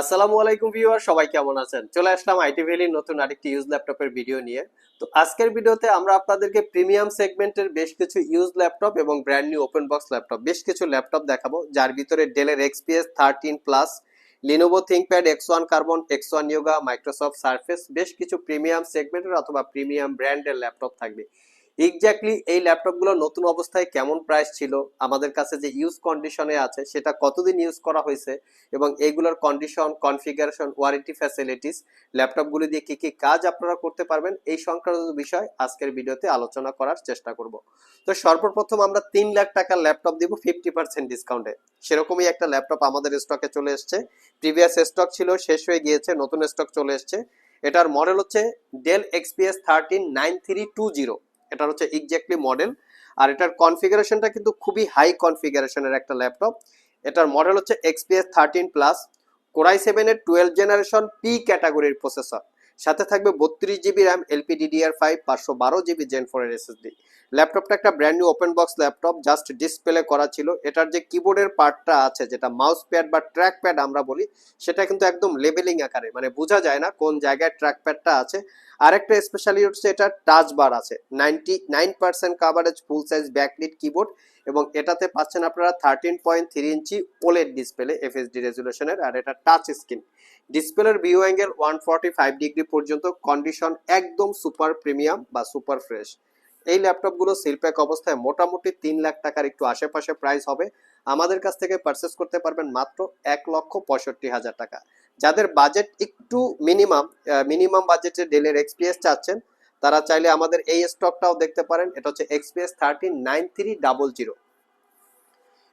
আসসালামু আলাইকুম ভিউয়ার, সবাই কেমন আছেন? চলে আসলাম আইটি ভ্যালির নতুন আরেকটি ইউজ ল্যাপটপের ভিডিও নিয়ে। তো আজকের ভিডিওতে আমরা আপনাদেরকে প্রিমিয়াম সেগমেন্টের বেশ কিছু ইউজ ল্যাপটপ এবং brand new open box laptop বেশ কিছু ল্যাপটপ দেখাবো, যার ভিতরে ডেলের XPS thirteen plus Lenovo ThinkPad X one carbon X one Yoga Microsoft Surface বেশ কিছু প্রিমিয়াম সেগমেন্টের অথবা প্রিমিয়াম ব্র্যান্ডের ল্যাপটপ থাকবে। এক্স্যাক্টলি এই ল্যাপটপগুলো নতুন অবস্থায় কেমন প্রাইস ছিল? আমাদের কাছে যে ইউজ কন্ডিশনে আছে, সেটা কতদিন ইউজ করা হয়েছে? এবং এইগুলোর কন্ডিশন কনফিগারেশন ওয়ারেন্টি ফ্যাসিলিটিস ল্যাপটপগুলি দিয়ে কি কি কাজ আপনারা করতে পারবেন? এই সংক্রান্ত বিষয় আজকের ভিডিওতে আলোচনা করার চেষ্টা করব। তো সর্বপ্রথম আমরা তিন লাখ টাকার ল্যাপটপ দিব ফিফটি পার্সেন্ট ডিসকাউন্টে সেরকমই একটা ল্যাপটপ আমাদের স্টকে চলে এসছে। প্রিভিয়াস স্টক ছিল, শেষ হয়ে গিয়েছে, নতুন স্টক চলে এসছে। এটার মডেল হচ্ছে Dell XPS thirteen nine three two zero এটা হচ্ছে এক্স্যাক্টলি মডেল আর এটার কনফিগারেশনটা কিন্তু খুবই হাই কনফিগারেশনের একটা ল্যাপটপ এটার মডেল হচ্ছে XPS thirteen plus Core i সেভেনের টুয়েলভ জেনারেশন পি ক্যাটাগরির প্রসেসর সাথে থাকবে বত্রিশ GB RAM LP DDR five পাঁচশো বারো জিবি জেন ফোরের এসএসডি ল্যাপটপটা একটা brand new open box laptop just display করা ছিল। এটার যে কিবোর্ডের পার্টটা আছে, যেটা মাউস প্যাড বা ট্র্যাক প্যাড আমরা বলি, সেটা কিন্তু একদম লেভেলিং আকারে। মানে বোঝা যায় না কোন জায়গায় ট্র্যাক প্যাডটা আছে। আরেকটা স্পেশালি হচ্ছে এটা টাচ বার আছে। Ninety nine percent coverage full size backlit keyboard এবং এটাতে পাচ্ছেন আপনারা thirteen point three inch OLED display FSD রেজুলেশনের আর এটা টাচ স্ক্রিন ডিসপ্লের view angle one forty five degree পর্যন্ত কন্ডিশন একদম সুপার প্রিমিয়াম বা সুপার ফ্রেশ এই ল্যাপটপগুলো সিলপ্যাক অবস্থায় মোটামুটি তিন লাখ টাকার একটু আশেপাশে প্রাইস হবে। আমাদের কাছ থেকে পারচেস করতে পারবেন মাত্র এক লক্ষ পঁয়ষট্টি হাজার টাকা। যাদের বাজেট একটু মিনিমাম মিনিমাম বাজেটে ডেলের এক্সপিএস চাচ্ছেন, তারা চাইলে আমাদের এই স্টকটাও দেখতে পারেন। এটা হচ্ছে XPS thirteen nine three double zero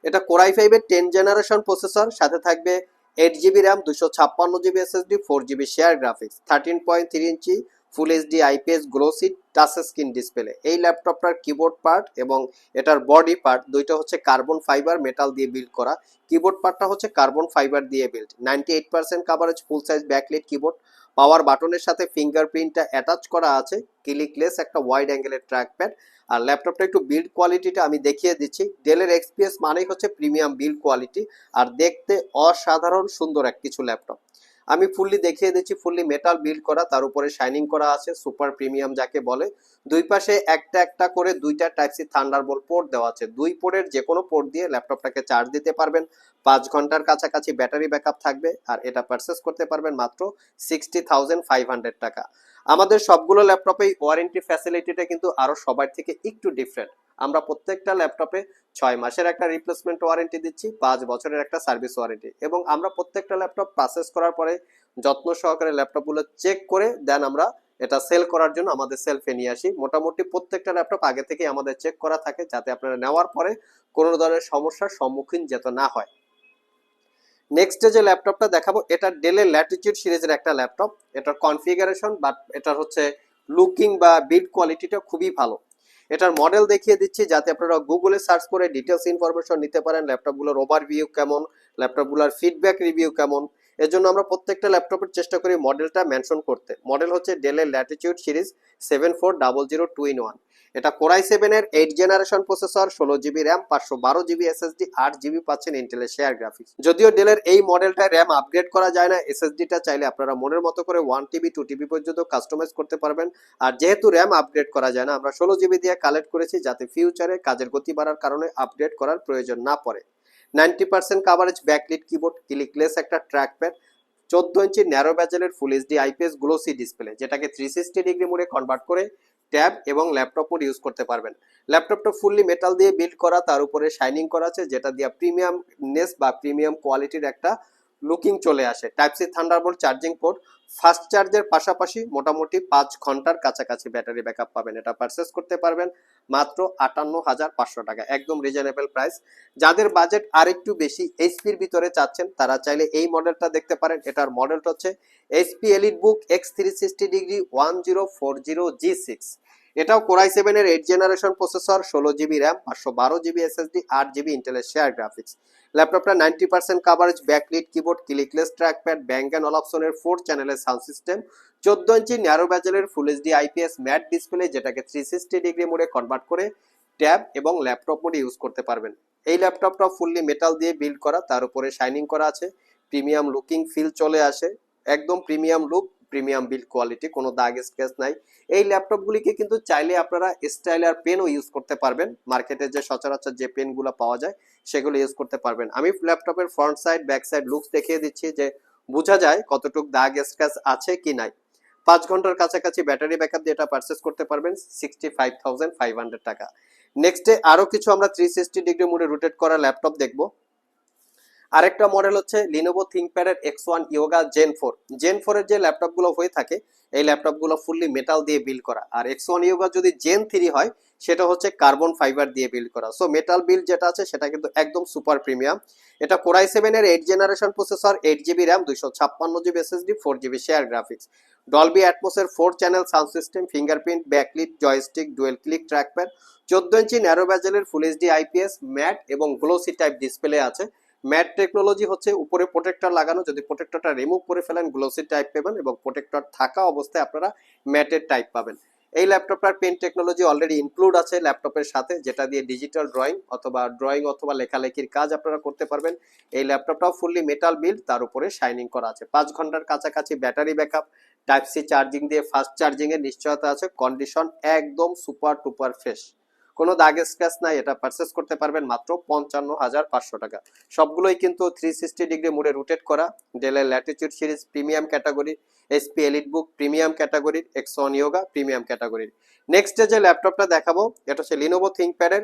এটা কোরাই ফাইভের টেন জেনারেশন প্রসেসর সাথে থাকবে এইট জিবি র্যাম দুশো ছাপ্পান্ন GB SSD four GB share graphics thirteen point three inch full HD IPS glossy touch screen display এই ল্যাপটপটার কিবোর্ড পার্ট এবং এটার বডি পার্ট দুইটা হচ্ছে কার্বন ফাইবার মেটাল দিয়ে বিল্ড করা। কিবোর্ড পার্টটা হচ্ছে কার্বন ফাইবার দিয়ে build ninety eight percent coverage full size backlit keyboard power বাটনের সাথে ফিঙ্গারপ্রিন্টটা অ্যাটাচ করা আছে। ক্লিকলেস একটা ওয়াইড অ্যাঙ্গেলের ট্র্যাক প্যাড আর ল্যাপটপটা একটু বিল্ড কোয়ালিটিটা আমি দেখিয়ে দিচ্ছি। ডেলের এক্সপিএস মানেই হচ্ছে প্রিমিয়াম বিল্ড কোয়ালিটি আর দেখতে অসাধারণ সুন্দর এক কিছু ল্যাপটপ আমি ফুললি দেখিয়ে দিচ্ছি ফুললি মেটাল বিল্ড করা, তার উপরে শাইনিং করা আছে সুপার প্রিমিয়াম যাকে বলে। দুই পাশে একটা একটা করে দুইটা টাইপ সি থান্ডারবোল্ট পোর্ট দেওয়া আছে। দুই পোর্টের যে কোনো পোর্ট দিয়ে ল্যাপটপটাকে চার্জ দিতে পারবেন। পাঁচ ঘণ্টার কাছাকাছি ব্যাটারি ব্যাকআপ থাকবে, আর এটা পারচেস করতে পারবেন মাত্র সিক্সটি থাউজেন্ড ফাইভ হান্ড্রেড টাকা। আমাদের সবগুলো ল্যাপটপেই ওয়ারেন্টি ফ্যাসিলিটিটা কিন্তু আরও সবার থেকে একটু ডিফারেন্ট আমরা প্রত্যেকটা ল্যাপটপে ছয় মাসের একটা রিপ্লেসমেন্ট ওয়ারেন্টি দিচ্ছি, পাঁচ বছরের একটা সার্ভিস ওয়ারেন্টি এবং আমরা প্রত্যেকটা ল্যাপটপ প্রসেস করার পরে যত্ন সহকারে ল্যাপটপগুলো চেক করে দেন আমরা এটা সেল করার জন্য আমাদের সেলফে নিয়ে আসি। মোটামুটি প্রত্যেকটা ল্যাপটপ আগে থেকে আমাদের চেক করা থাকে যাতে আপনারা নেওয়ার পরে কোনো ধরনের সমস্যার সম্মুখীন যেতে না হয়। নেক্সট যে ল্যাপটপটা দেখাবো, এটা ডেলের ল্যাটিটিউড সিরিজের একটা ল্যাপটপ। এটার কনফিগারেশন বাট এটার হচ্ছে লুকিং বা বিল্ড কোয়ালিটিটা খুবই ভালো। এটার মডেল দেখিয়ে দিচ্ছি, যাতে আপনারা গুগলে সার্চ করে ডিটেলস ইনফরমেশন নিতে পারেন ল্যাপটপগুলোর ওভারভিউ কেমন ল্যাপটপগুলোর ফিডব্যাক রিভিউ কেমন। এর জন্য আমরা প্রত্যেকটা ল্যাপটপের চেষ্টা করি মডেলটা মেনশন করতে। মডেল হচ্ছে ডেলের Latitude series seven four double zero two in one এটা কোরাই সেভেনের এইট জেনারেশন প্রসেসর ষোলো জিবি র্যাম পাঁচশো বারো জিবি এসএসডি আট জিবি পাচ্ছেন ইন্টেলের শেয়ার গ্রাফিক্স যদিও ডেলের এই মডেলটা র্যাম আপগ্রেড করা যায় না এসএসডিটা চাইলে আপনারা মনের মতো করে ওয়ান টিবি টু টিবি পর্যন্ত কাস্টমাইজ করতে পারবেন। আর যেহেতু র্যাম আপগ্রেড করা যায় না, আমরা ষোলো জিবি দিয়ে কালেক্ট করেছি যাতে ফিউচারে কাজের গতি বাড়ার কারণে আপগ্রেড করার প্রয়োজন না পড়ে। Ninety percent coverage backlit keyboard clickless একটা ট্র্যাক প্যাড চোদ্দ inch narrow ব্যাজেলের full HD IPS glossy display যেটাকে থ্রি সিক্সটি ডিগ্রি মোডে কনভার্ট করে ট্যাব এবং ল্যাপটপ মোড ইউজ করতে পারবেন। ল্যাপটপটা ফুললি মেটাল দিয়ে বিল্ড করা, তার উপরে শাইনিং করা আছে, যেটা দিয়ে প্রিমিয়াম নেস বা প্রিমিয়াম কোয়ালিটির একটা লুকিং চলে আসে। Type C Thunderbolt charging port fast চার্জের পাশাপাশি মোটামুটি পাঁচ ঘণ্টার কাছাকাছি ব্যাটারি ব্যাকআপ পাবেন। এটা পারচেস করতে পারবেন মাত্র আটান্ন হাজার পাঁচশো টাকা, একদম রিজনেবল প্রাইস যাদের বাজেট আরেকটু বেশি এইচপির ভিতরে চাচ্ছেন, তারা চাইলে এই মডেলটা দেখতে পারেন। এটার মডেলটা হচ্ছে HP EliteBook X three sixty degree one zero four zero G six এটাও কোরাই সেভেনের এইট জেনারেশন প্রসেসর ষোলো জিবি র্যাম পাঁচশো বারো জিবি এসএসডি আট জিবি ইন্টেলের শেয়ার গ্রাফিক্স ল্যাপটপটা ninety percent coverage backlit keyboard clickless trackpad Bang and all অপশনের four চ্যানেলের সাউন্ড সিস্টেম চোদ্দ inch narrow ব্যাজেলের full HD IPS matte display যেটাকে থ্রি সিক্সটি ডিগ্রি মোডে কনভার্ট করে ট্যাব এবং ল্যাপটপ মোডে ইউজ করতে পারবেন। এই ল্যাপটপটা ফুললি মেটাল দিয়ে বিল্ড করা, তার উপরে শাইনিং করা আছে প্রিমিয়াম লুকিং ফিল চলে আসে, একদম premium look premium build quality, কোনো দাগ স্ক্র্যাচ নাই। এই ল্যাপটপগুলিকে কিন্তু চাইলে আপনারা স্টাইলার পেনও ইউজ করতে পারবেন। মার্কেটে যে সচরাচর যে পেনগুলো পাওয়া যায়, সেগুলো ইউজ করতে পারবেন। আমি ল্যাপটপের front side back side looks দেখিয়ে দিচ্ছি যে বোঝা যায় কতটুক দাগ স্ক্র্যাচ আছে কি নাই। পাঁচ ঘণ্টার কাছাকাছি ব্যাটারি ব্যাকআপ দিয়ে এটা পারচেস করতে পারবেন sixty five thousand five hundred টাকা নেক্সটে আরও কিছু আমরা থ্রি সিক্সটি ডিগ্রি মোডে রোটেট করা ল্যাপটপ দেখব। আরেকটা মডেল হচ্ছে Lenovo থিঙ্কপ্যাডের X one Yoga Gen four Gen ফোরের যে ল্যাপটপগুলো হয়ে থাকে, এই ল্যাপটপগুলো ফুললি মেটাল দিয়ে বিল্ড করা। আর এক্স ওয়ান ইয়োগা যদি জেন থ্রি হয়, সেটা হচ্ছে কার্বন ফাইবার দিয়ে বিল্ড করা। সো মেটাল বিল্ড যেটা আছে, সেটা কিন্তু একদম সুপার প্রিমিয়াম এটা কোরাই সেভেনের eight generation processor eight GB RAM দুইশো ছাপ্পান্ন GB SSD four GB share graphics Dolby অ্যাটমোসের four channel sound system fingerprint backlit joystick dual click trackpad চোদ্দ ইঞ্চি ন্যারো ব্যাজেলের ফুল এইচডি আইপিএস ম্যাট এবং glossy type display আছে। Matte technology হচ্ছে উপরে protector লাগানো। যদি প্রোটেক্টরটা রিমুভ করে ফেলেন গ্লোসি টাইপ পাবেন এবং প্রোটেক্টর থাকা অবস্থায় আপনারা ম্যাটের টাইপ পাবেন। এই ল্যাপটপটার পেন টেকনোলজি অলরেডি ইনক্লুড আছে ল্যাপটপের সাথে, যেটা দিয়ে ডিজিটাল ড্রয়িং অথবা ড্রয়িং অথবা লেখালেখির কাজ আপনারা করতে পারবেন। এই ল্যাপটপটাও ফুললি মেটাল বিল্ড তার উপরে শাইনিং করা আছে। পাঁচ ঘণ্টার কাছাকাছি battery backup type C charging দিয়ে ফাস্ট চার্জিং এর নিশ্চয়তা আছে। কন্ডিশন একদম সুপার টুপার ফ্রেশ কোনো দাগ স্ক্র্যাচ নাই, এটা পারচেস করতে পারবেন মাত্র পঞ্চান্ন হাজার পাঁচশো টাকা। সবগুলোই কিন্তু থ্রি সিক্সটি ডিগ্রি মুডে রোটেট করা ডেলের latitude series premium category HP EliteBook premium ক্যাটাগরির এক্সন ইয়োগা প্রিমিয়াম ক্যাটাগরির নেক্সট যে ল্যাপটপটা দেখাবো, এটা হচ্ছে লিনোভো থিঙ্কপ্যাডের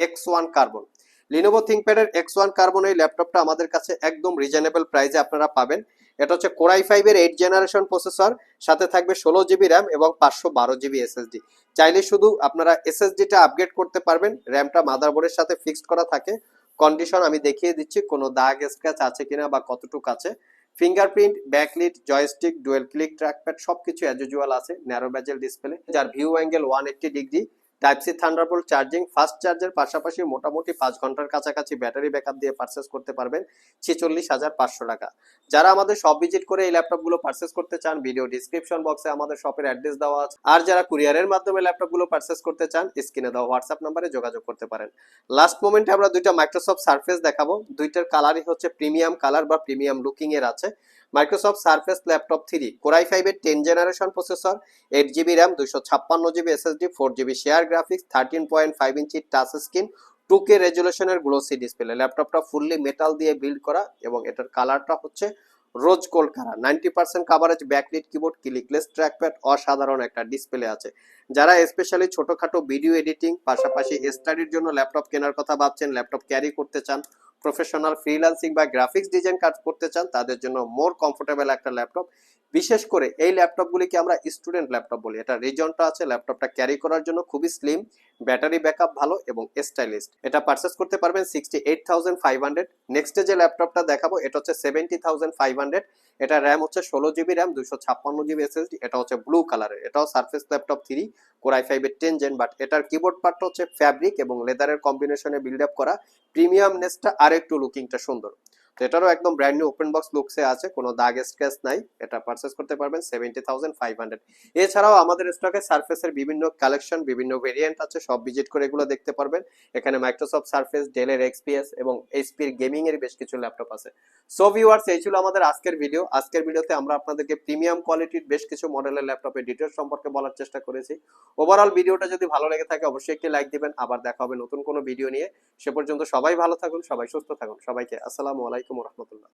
এক্স ওয়ান কার্বন লিনোভো থিঙ্কপ্যাডের এক্স ওয়ান কার্বন এই ল্যাপটপটা আমাদের কাছে একদম রিজনেবল প্রাইসে আপনারা পাবেন। এটা হচ্ছে কোরাই ফাইভের এইট জেনারেশন প্রসেসর সাথে থাকবে ষোলো জিবি র্যাম এবং পাঁচশো বারো জিবি এসএসডি চাইলে শুধু আপনারা এসএসডিটা আপগ্রেড করতে পারবেন র্যামটা মাদারবোর্ডের সাথে ফিক্সড করা থাকে। কন্ডিশন আমি দেখিয়ে দিচ্ছি, কোনো দাগ স্ক্র্যাচ আছে কিনা বা কতটুকু আছে। Fingerprint backlit joystick dual click trackpad সবকিছু অ্যাজ আছে ন্যারো ব্যাজেল ডিসপ্লে যার view angle one eighty degree type C Thunderbolt charging fast চার্জের পাশাপাশি মোটামুটি পাঁচ ঘণ্টার কাছাকাছি ব্যাটারি ব্যাকআপ দিয়ে পারচেস করতে পারবেন ছেচল্লিশ হাজার পাঁচশো টাকা। যারা আমাদের শপ ভিজিট করে এই ল্যাপটপগুলো পারচেস করতে চান ভিডিও ডিসক্রিপশন বক্সে আমাদের শপের অ্যাড্রেস দেওয়া আছে। আর যারা কুরিয়ারের মাধ্যমে ল্যাপটপগুলো পারচেস করতে চান স্ক্রিনে দেওয়া হোয়াটসঅ্যাপ নাম্বারে যোগাযোগ করতে পারেন। লাস্ট মোমেন্টে আমরা দুইটা মাইক্রোসফট সার্ফেস দেখাবো। দুইটার কালারই হচ্ছে প্রিমিয়াম কালার বা প্রিমিয়াম লুকিং এর আছে। Microsoft Surface laptop three Core i ফাইভের ten generation processor eight GB RAM দুশো ছাপ্পান্ন GB SSD four GB share graphics thirteen point five inch touch screen two K রেজুলেশনের glossy display ল্যাপটপটা fully metal দিয়ে build করা এবং এটার কালারটা হচ্ছে rose gold colour ninety percent coverage backlit keyboard clickless trackpad অসাধারণ একটা ডিসপ্লে আছে। যারা স্পেশালি ছোটখাটো ভিডিও এডিটিং পাশাপাশি স্টাডির জন্য ল্যাপটপ কেনার কথা ভাবছেন ল্যাপটপ ক্যারি করতে চান প্রফেশনাল ফ্রিল্যান্সিং বা গ্রাফিক্স ডিজাইন কাজ করতে চান, তাদের জন্য মোর কমফোর্টেবল একটা ল্যাপটপ বিশেষ করে এই ল্যাপটপগুলিকে আমরা স্টুডেন্ট ল্যাপটপ বলি। এটা রিজনটা আছে ল্যাপটপটা ক্যারি করার জন্য খুবই স্লিম ব্যাটারি ব্যাকআপ ভালো এবং স্টাইলিশ এটা পারচেস করতে পারবেন sixty eight thousand five hundred নেক্সটে যে ল্যাপটপটা দেখাবো, এটা হচ্ছে সেভেন্টি থাউজেন্ড ফাইভ হান্ড্রেড এটা র্যাম হচ্ছে ষোলো জিবি র্যাম দুশো ছাপ্পান্ন জিবি এসএসডি এটা হচ্ছে ব্লু কালারের এটাও Surface laptop three Core i ফাইভের টেন জেন বাট এটার কিবোর্ড পার্টটা হচ্ছে ফ্যাব্রিক এবং লেদারের কম্বিনেশনে বিল্ড আপ করা প্রিমিয়াম প্রিমিয়ামনেসটা আর একটু লুকিংটা সুন্দর। তো এটারও একদম ব্র্যান্ড নিউ ওপেন বক্স লুকসে আছে, কোনো দাগ স্ক্র্যাচ নাই, এটা পারচেস করতে পারবেন সেভেন্টি থাউজেন্ড ফাইভ হান্ড্রেড এছাড়াও আমাদের স্টকে সার্ফেসের বিভিন্ন কালেকশন বিভিন্ন ভেরিয়েন্ট আছে, সব ভিজিট করে এগুলো দেখতে পারবেন। এখানে মাইক্রোসফট সার্ফেস ডেলের এক্সপিএস এবং এইচপির গেমিং এর বেশ কিছু ল্যাপটপ আছে। সো ভিউয়ার্স এই ছিল আমাদের আজকের ভিডিও আজকের ভিডিওতে আমরা আপনাদেরকে প্রিমিয়াম কোয়ালিটির বেশ কিছু মডেলের ল্যাপটপের ডিটেলস সম্পর্কে বলার চেষ্টা করেছি। ওভারঅল ভিডিওটা যদি ভালো লেগে থাকে, অবশ্যই একটি লাইক দিবেন। আবার দেখা হবে নতুন কোনো ভিডিও নিয়ে। সে পর্যন্ত সবাই ভালো থাকুন, সবাই সুস্থ থাকুন। সবাইকে আসসালামু আলাইকুম। عليكم ورحمة الله.